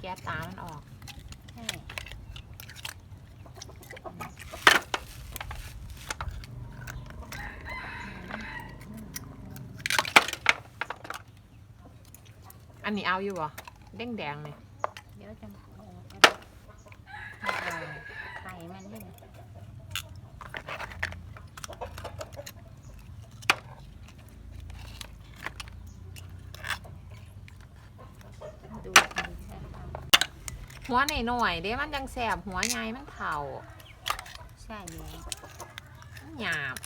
แก๊สตามันออกใช่อันนี้เอาอยู่บ่เด้งแดงเนี่ยเดี๋ยวจะเอาไข่มันด้วยนะดูดีใช่ไหม หัวหน่อยๆเด้มันจังแสบหัวใหญ่มันเผาใช่แล้วมันหยาบ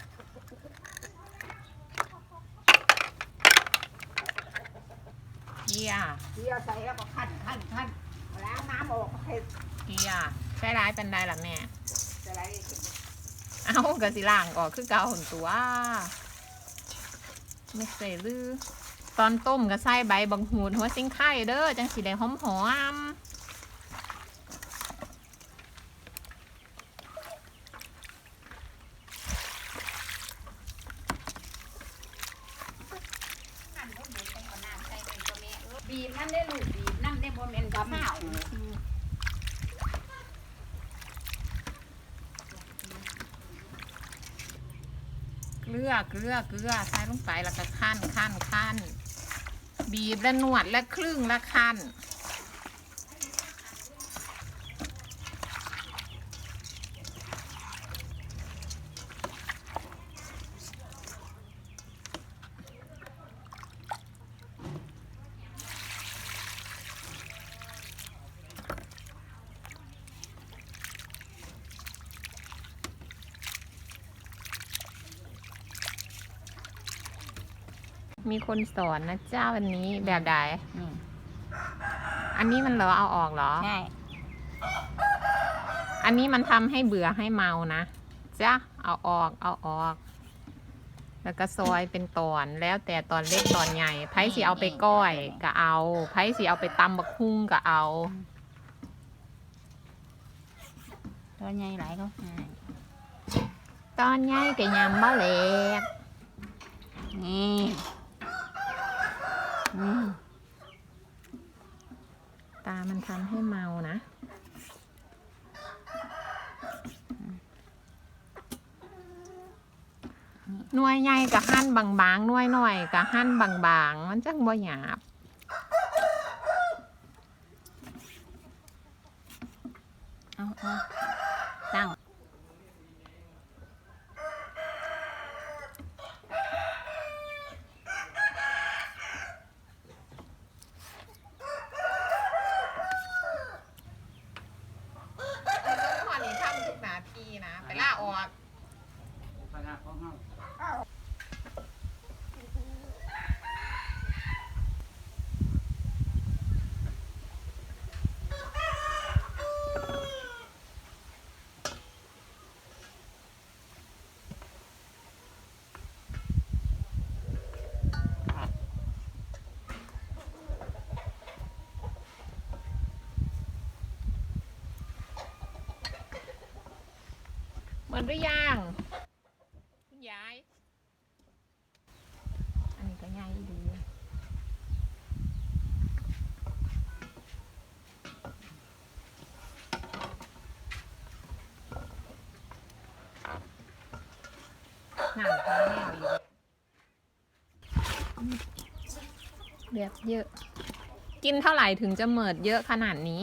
เกียเดียวใส่แล้วก็ขั้นขั้นขั้นล้างน้ำออกให้เกียใช้ร้ายเป็นไดล่ะแม่จะไรเอากระสิล่างออกคือเกาหนตัวไม่ใส่ลือตอนต้มก็ใส่ใบบังหูดหัวซิงไข่เด้อจังสีได้หอมหอม บีบ นั่นได้ลูกบีนั่นได้โมเมนต์กับข้าเกลือเกลือเกลือใส่ลงไปแล้วก็ขั้นขั้นขั้นบีบแล้วนวดแล้วครึ่งแล้วขั้น มีคนสอนนะเจ้าวันนี้แบบใด นี่อันนี้มันเหรอเอาออกเหรอ ใช่อันนี้มันทำให้เบื่อให้เมานะจ้ะเอาออกเอาออก แล้วก็ซอยเป็นตอนแล้วแต่ตอนเล็กตอนใหญ่ไผ่สิเอาไปก้อยก็เอาไผ่สิเอาไปตำบักฮุ่งก็เอา ตัวใหญ่หลายก็ใช่ตอนใหญ่ก็ยำบะเล็กนี่นี่ ตามัน ทำให้เมานะ หน่วยใหญ่กับหั่นบางๆหน่วยน้อยกับหั่นบางๆ มันจังบ่หยาบเอาเอาตั้ง พ่อนี่ทำทุกนาทีนะ ไปล่าออก คณะ ของเฮาหมือนหรือยังคุณยาย อันนี้ก็ง่ายดีหนังทั้งแนวอยู่แบบเยอะ กินเท่าไหร่ถึงจะเหมิดเยอะขนาดนี้